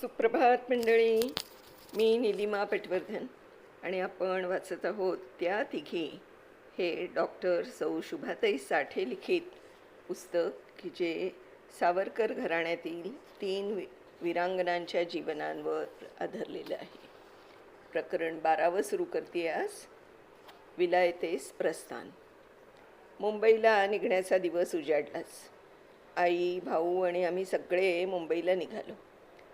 सुप्रभात मंडळी. मी निलिमा पटवर्धन आणि आपण वाचत आहोत त्या तिघी. हे डॉक्टर सौ शुभाताई साठे लिखित पुस्तक की जे सावरकर घराण्यातील तीन वि वीरांगणांच्या जीवनांवर आधारलेलं आहे. प्रकरण बारावं सुरू करते आज. विलायतेस प्रस्थान. मुंबईला निघण्याचा दिवस उजाडलाच. आई भाऊ आणि आम्ही सगळे मुंबईला निघालो.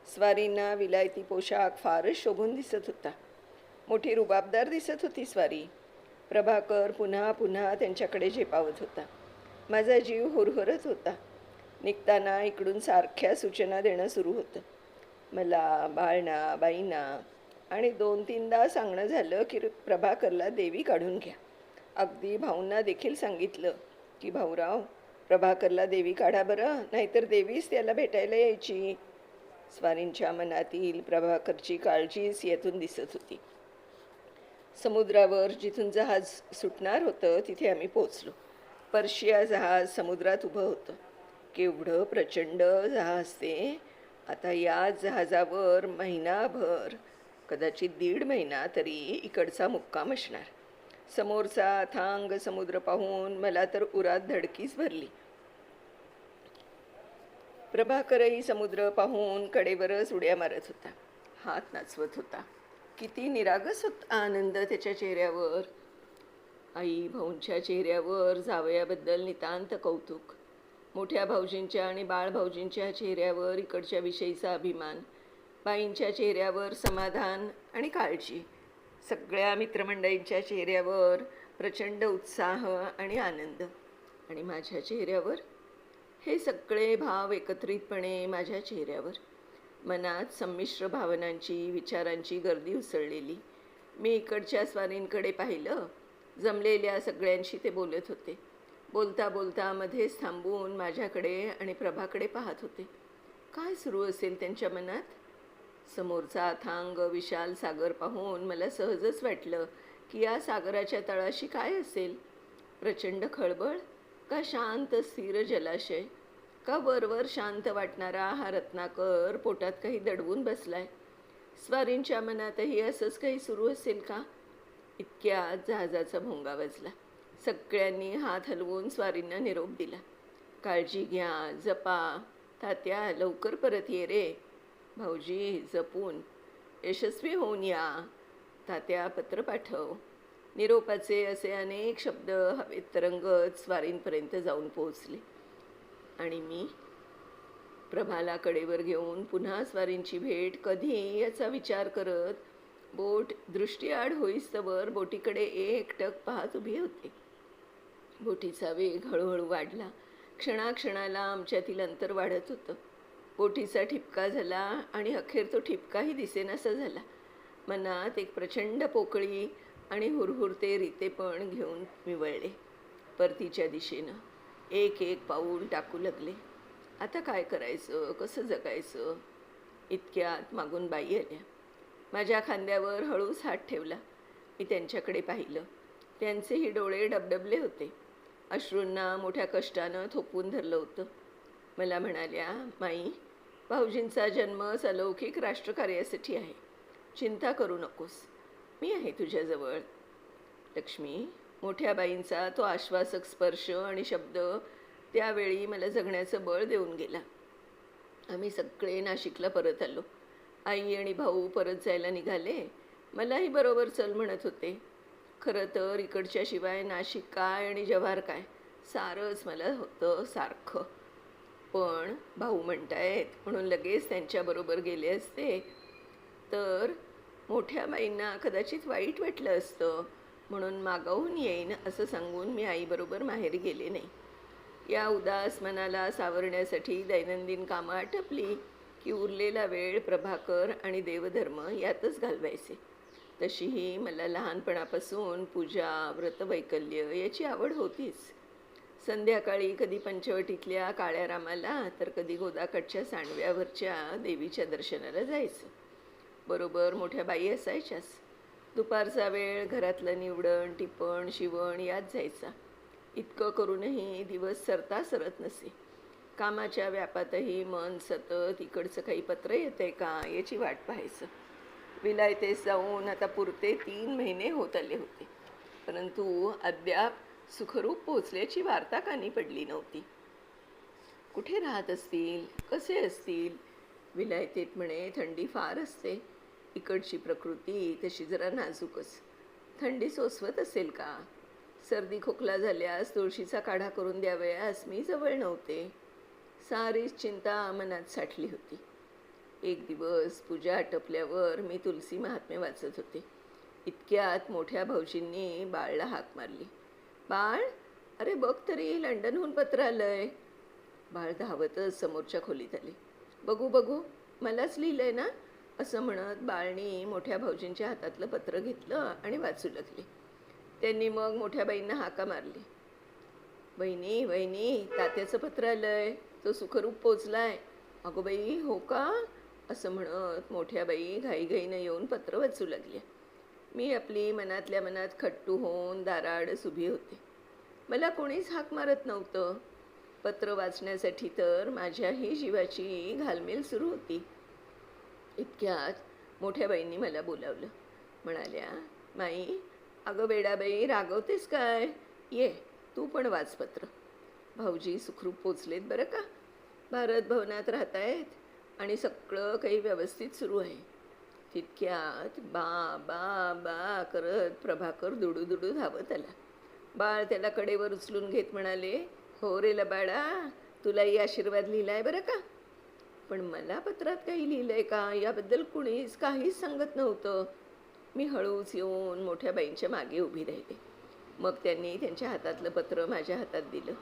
स्वारींना विलायती पोशाख फारच शोभून दिसत होता. मोठी रुबाबदार दिसत होती स्वारी. प्रभाकर पुन्हा पुन्हा त्यांच्याकडे झेपावत होता. माझा जीव हुरहुरत होता. निघताना इकडून सारख्या सूचना देणं सुरू होतं. मला बाळणा बाईंना आणि दोन तीनदा सांगणं झालं की प्रभाकरला देवी काढून घ्या. अगदी भाऊंना देखील सांगितलं की भाऊराव प्रभाकरला देवी काढा बरं नाहीतर देवीच त्याला भेटायला यायची. स्वारींच्या मनातील प्रभाकरची काळजीच यातून दिसत होती. समुद्रावर जिथून जहाज सुटणार होतं तिथे आम्ही पोचलो पर्शिया जहाज समुद्रात उभं होतं. केवढं प्रचंड जहाज ते. आता या जहाजावर महिनाभर कदाचित दीड महिना तरी इकडचा मुक्काम असणार. समोरचा थांग समुद्र पाहून मला तर उरात धडकीच भरली. प्रभाकरही समुद्र पाहून कडेवरच उड्या मारत होता. हात नाचवत होता. किती निरागस होता आनंद त्याच्या चेहऱ्यावर. आई भाऊंच्या चेहऱ्यावर जावयाबद्दल नितांत कौतुक. मोठ्या भाऊजींच्या आणि बाळभाऊजींच्या चेहऱ्यावर इकडच्या विषयीचा अभिमान. बाईंच्या चेहऱ्यावर समाधान आणि काळजी. सगळ्या मित्रमंडळींच्या चेहऱ्यावर प्रचंड उत्साह आणि आनंद. आणि माझ्या चेहऱ्यावर हे सगळे भाव एकत्रितपणे माझ्या चेहऱ्यावर. मनात संमिश्र भावनांची विचारांची गर्दी उसळलेली. मी इकडच्या स्वारींकडे पाहिलं. जमलेल्या सगळ्यांशी ते बोलत होते. बोलता बोलता मध्येच थांबून माझ्याकडे आणि प्रभाकडे पाहत होते. काय सुरू असेल त्यांच्या मनात? समोरचा अथांग विशाल सागर पाहून मला सहजच वाटलं की या सागराच्या तळाशी काय असेल? प्रचंड खळबळ? का शांत स्थिर जलाशय. का वरवर शांत वाटणारा हा रत्नाकर पोटात काही दडवून बसलाय? स्वारींच्या मनातही असंच काही सुरू असेल का? इतक्या जहाजाचा भोंगा वाजला. सगळ्यांनी हात हलवून स्वारींना निरोप दिला. काळजी घ्या जपा. तात्या लवकर परत ये रे. भाऊजी जपून. यशस्वी होऊन या. तात्या पत्र पाठव. निरोपाचे असे अनेक शब्द हवेत तरंगत स्वारींपर्यंत जाऊन पोहोचले. आणि मी प्रभाला कडेवर घेऊन पुन्हा स्वारींची भेट कधी याचा विचार करत बोट दृष्टीआड होईस्तवर बोटीकडे एकटक पाहत उभी होते. बोटीचा वेग हळूहळू वाढला. क्षणाक्षणाला आमच्यातील अंतर वाढत होतं. बोटीचा ठिपका झाला आणि अखेर तो ठिपकाही दिसेनासा झाला. मनात एक प्रचंड पोकळी आणि हुरहुरते रितेपण पण घेऊन मिवळले. परतीच्या दिशेनं एक एक पाऊल टाकू लागले. आता काय करायचं? कसं जगायचं? इतक्यात मागून बाई आल्या. माझ्या खांद्यावर हळूच हात ठेवला. मी त्यांच्याकडे पाहिलं. त्यांचेही डोळे डबडबले होते. अश्रूंना मोठ्या कष्टानं थोपवून धरलं होतं. मला म्हणाल्या माई भाऊजींचा जन्म अलौकिक राष्ट्रकार्यासाठी आहे. चिंता करू नकोस. मी आहे तुझ्याजवळ. लक्ष्मी मोठ्या बाईंचा तो आश्वासक स्पर्श आणि शब्द त्यावेळी मला जगण्याचं बळ देऊन गेला. आम्ही सगळे नाशिकला परत आलो. आई आणि भाऊ परत जायला निघाले. मलाही बरोबर चल म्हणत होते. खरं तर इकडच्या शिवाय नाशिक काय आणि जव्हार काय? सारंच मला होतं सारखं. पण भाऊ म्हणतायत म्हणून लगेच त्यांच्याबरोबर गेले असते. तर मोठ्या बाईंना कदाचित वाईट वाटलं असतं. म्हणून मागवून येईन असं सांगून मी आईबरोबर माहेर गेले नाही. या उदास मनाला सावरण्यासाठी दैनंदिन कामं आटपली की उरलेला वेळ प्रभाकर आणि देवधर्म यातच घालवायचे. तशीही मला लहानपणापासून पूजा व्रतवैकल्य याची आवड होतीच. संध्याकाळी कधी पंचवटीतल्या काळ्या रामाला तर कधी गोदाकडच्या सांडव्यावरच्या देवीच्या दर्शनाला जायचं. बरोबर मोठ्या बाई असायच्याच. दुपारचा वेळ घरातलं निवडण टिपण शिवण यात जायचा. इतकं करूनही दिवस सरता सरत नसे. कामाच्या व्यापातही मन सतत इकडचं काही पत्र येतंय का याची वाट पाहायचं. विलायतेस जाऊन आता पुरते तीन महिने होत आले होते. परंतु अद्याप सुखरूप पोचल्याची वार्ता कानी पडली नव्हती. कुठे राहत असतील? कसे असतील? विलायतेत म्हणे थंडी फार असते. इकडची प्रकृती तशी जरा नाजूकच. थंडी सोसवत असेल का? सर्दी खोकला झाल्यास तुळशीचा काढा करून द्यावयास मी जवळ नव्हते. सारीच चिंता मनात साठली होती. एक दिवस पूजा आटपल्यावर मी तुलसी महात्म्य वाचत होते. इतक्यात मोठ्या भाऊजींनी बाळला हाक मारली. बाळ अरे बघ तरी लंडनहून पत्र आलंय. बाळ धावतच समोरच्या खोलीत आले. बघू बघू मलाच लिहिलंय ना? असं म्हणत बाळणी मोठ्या भाऊजींच्या हातातलं पत्र घेतलं आणि वाचू लागले. त्यांनी मग मोठ्या बाईंना हाका मारली. बहिणी बहिणी तात्याचं पत्र आलंय. तो सुखरूप पोचलाय. अगो बाई हो का? असं म्हणत मोठ्या बाई घाईघाईनं येऊन पत्र वाचू लागल्या मी आपली मनातल्या मनात खट्टू होऊन दाराआडच उभी होते. मला कोणीच हाक मारत नव्हतं. पत्र वाचण्यासाठी तर माझ्याही जीवाची घालमेल सुरू होती. इतक्यात मोठ्या बाईंनी मला बोलावलं. म्हणाल्या माई अगं बेडाबाई रागवतेस काय? ये तू पण वाचपत्र भाऊजी सुखरूप पोचलेत बरं का? भारत भवनात राहतायत आणि सगळं काही व्यवस्थित सुरू आहे. तितक्यात बा बा बा करत प्रभाकर दुडू दुडू धावत आला. बाळ त्याला कडेवर उचलून घेत म्हणाले हो रे लबाडा तुलाही आशीर्वाद लिहिला आहे बरं का? पण मला पत्रात काही लिहिलं आहे का? याबद्दल कुणीच काहीच सांगत नव्हतं. मी हळूच येऊन मोठ्या बाईंच्या मागे उभी राहिले. मग त्यांनी त्यांच्या हातातलं पत्र माझ्या हातात दिलं.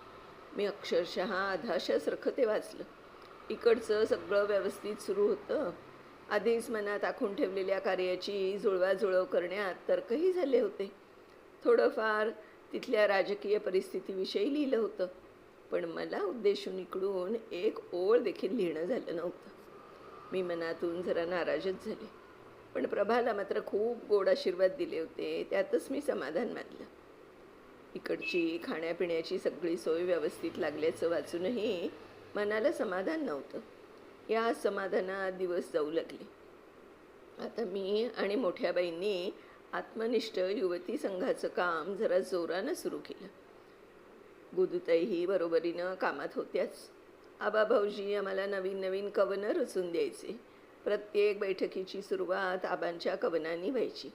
मी अक्षरशः अधाशासारखं ते वाचलं. इकडचं सगळं व्यवस्थित सुरू होतं. आधीच मनात आखून ठेवलेल्या कार्याची जुळवाजुळव करण्यात तर्कही झाले होते. थोडंफार तिथल्या राजकीय परिस्थितीविषयी लिहिलं होतं. पण मला उद्देशून इकडून एक ओळ देखील लिहिणं झालं नव्हतं. मी मनातून जरा नाराजच झाले. पण प्रभाला मात्र खूप गोड आशीर्वाद दिले होते त्यातच मी समाधान मानलं. इकडची खाण्यापिण्याची सगळी सोय व्यवस्थित लागल्याचं वाचूनही मनाला समाधान नव्हतं. या समाधानात दिवस जाऊ लागले. आता मी आणि मोठ्या बाईंनी आत्मनिष्ठ युवती संघाचं काम जरा जोरानं सुरू केलं. गुदुताईही बरोबरीनं कामात होत्याच. आबा भाऊजी आम्हाला नवीन नवीन कवनं रचून द्यायचे. प्रत्येक बैठकीची सुरुवात आबांच्या कवनांनी व्हायची.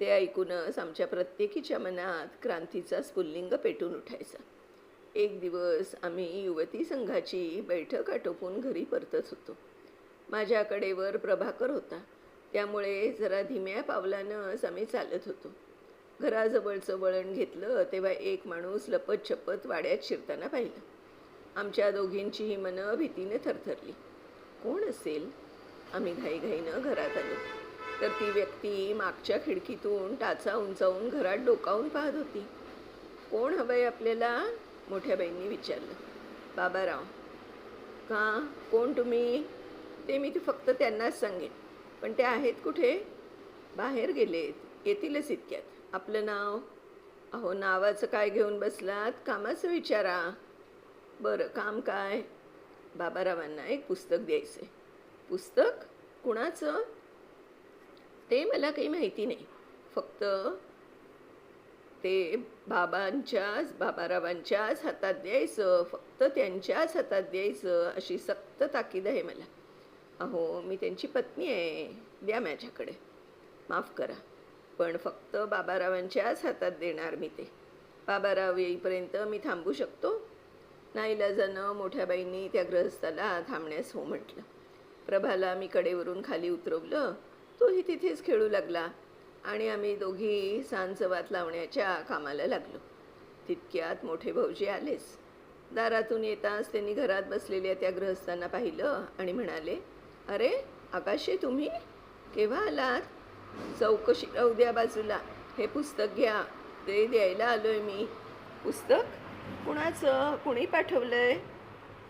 ते ऐकूनच आमच्या प्रत्येकीच्या मनात क्रांतीचा स्फुल्लिंग पेटून उठायचा. एक दिवस आम्ही युवती संघाची बैठक आटोपून घरी परतत होतो. माझ्याकडेवर प्रभाकर होता. त्यामुळे जरा धीम्या पावलानंच आम्ही चालत होतो. घराजवळचं वळण घेतलं तेव्हा एक माणूस लपत छपत वाड्यात शिरताना पाहिलं. आमच्या दोघींचीही मनं भीतीने थरथरली. कोण असेल? आम्ही घाईघाईनं घरात आलो. तर ती व्यक्ती मागच्या खिडकीतून टाचा उंचावून घरात डोकावून पाहत होती. कोण हवंय आपल्याला? मोठ्या बाईंनी विचारलं. बाबाराव. का? कोण तुम्ही? ते मी ते फक्त त्यांनाच सांगेन. पण ते आहेत कुठे? बाहेर गेलेत. येतीलच इतक्यात. आपलं नाव? अहो नावाचं काय घेऊन बसलात? कामाचं विचारा. बरं काम काय? बाबारावांना एक पुस्तक द्यायचं आहे पुस्तक? कुणाचं? ते मला काही माहिती नाही. फक्त ते बाबांच्याच बाबारावांच्याच हातात द्यायचं. फक्त त्यांच्याच हातात द्यायचं. अशी सक्त ताकीद आहे मला. अहो मी त्यांची पत्नी आहे. द्या माझ्याकडे. माफ करा. पण फक्त बाबारावांच्याच हातात देणार मी ते. बाबाराव येईपर्यंत मी थांबू शकतो? नाईलाजानं मोठ्या बाईंनी त्या गृहस्थाला थांबण्यास हो म्हटलं. प्रभाला मी कडेवरून खाली उतरवलं. तोही तिथेच खेळू लागला आणि आम्ही दोघी सांजवात लावण्याच्या कामाला लागलो. तितक्यात मोठे भाऊजी आलेच. दारातून येताच त्यांनी घरात बसलेल्या त्या गृहस्थांना पाहिलं आणि म्हणाले अरे आकाशे तुम्ही? केव्हा आलात? चौकशी राहू द्या बाजूला. हे पुस्तक घ्या. ते द्यायला आलो आहे मी. पुस्तक? कुणाचं? कुणी पाठवलं आहे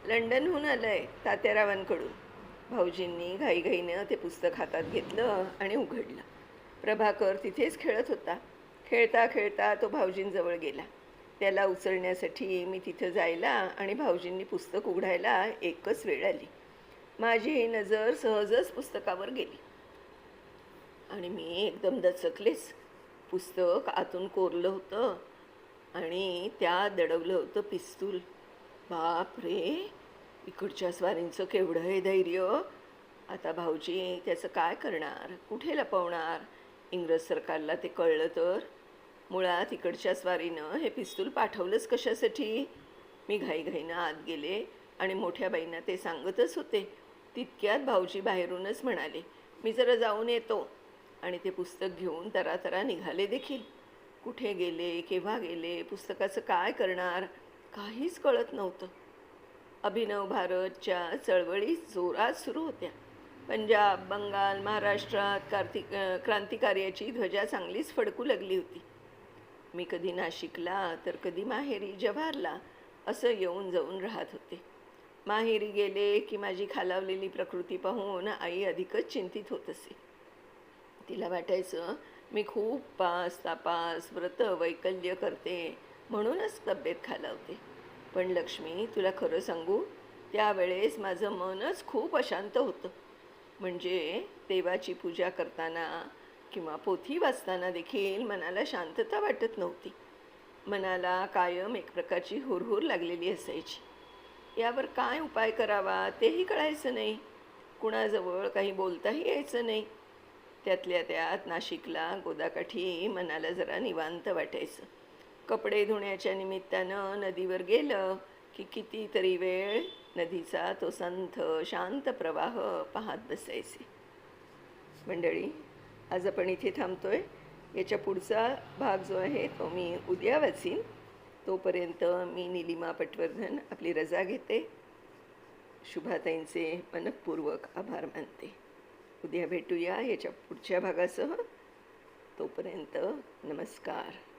लंडनहून आलं आहे तात्यारावांकडून भाऊजींनी घाईघाईनं ते पुस्तक हातात घेतलं आणि उघडलं. प्रभाकर तिथेच खेळत होता. खेळता खेळता तो भाऊजींजवळ गेला. त्याला उचलण्यासाठी मी तिथं जायला आणि भाऊजींनी पुस्तक उघडायला एकच वेळ आली. माझी नजर सहजच पुस्तकावर गेली. आणि मी एकदम दचकलेच. पुस्तक आतून कोरलं होतं आणि त्यात दडवलं होतं पिस्तूल. बाप रे इकडच्या स्वारींचं केवढं हे धैर्य. आता भाऊजी त्याचं काय करणार? कुठे लपवणार? इंग्रज सरकारला ते कळलं तर? मुळात इकडच्या स्वारीनं हे पिस्तूल पाठवलंच कशासाठी? मी घाईघाईनं आत गेले आणि मोठ्या बाईंना ते सांगतच होते. तितक्यात भाऊजी बाहेरूनच म्हणाले मी जरा जाऊन येतो. आणि ते पुस्तक घेऊन तरातरा निघाले देखील. कुठे गेले केव्हा गेले पुस्तकाचं काय करणार काहीच कळत नव्हतं. अभिनव भारतच्या चळवळी जोरात सुरू होत्या. पंजाब बंगाल महाराष्ट्रात कार्तिक क्रांतिकार्याची ध्वजा चांगलीच फडकू लागली होती. मी कधी नाशिकला तर कधी माहेरी जव्हारला असं येऊन जाऊन राहत होते. माहेरी गेले की माझी खालावलेली प्रकृती पाहून आई अधिकच चिंतित होत असे. तिला वाटायचं मी खूप पास तापास व्रत वैकल्य करते म्हणूनच तब्येत खालावते. पण लक्ष्मी तुला खरं सांगू त्यावेळेस माझं मनच खूप अशांत होतं. म्हणजे देवाची पूजा करताना किंवा पोथी वाचताना देखील मनाला शांतता वाटत नव्हती. मनाला कायम एक प्रकारची हुरहुर लागलेली असायची. यावर काय उपाय करावा तेही कळायचं नाही. कुणाजवळ काही बोलताही यायचं नाही. त्यातल्या त्यात नाशिकला गोदाकाठी मनाला जरा निवांत वाटायचं. कपडे धुण्याच्या निमित्तानं नदीवर गेलं की कितीतरी वेळ नदीचा तो संथ शांत प्रवाह पाहत बसायचे. मंडळी आज आपण इथे थांबतोय. याच्या पुढचा भाग जो आहे तो मी उद्या वाचीन. तोपर्यंत मी निलिमा पटवर्धन आपली रजा घेते. शुभाताईंचे मनपूर्वक आभार मानते. उद्या भेटूया याच्या पुढच्या भागासह. तोपर्यंत नमस्कार.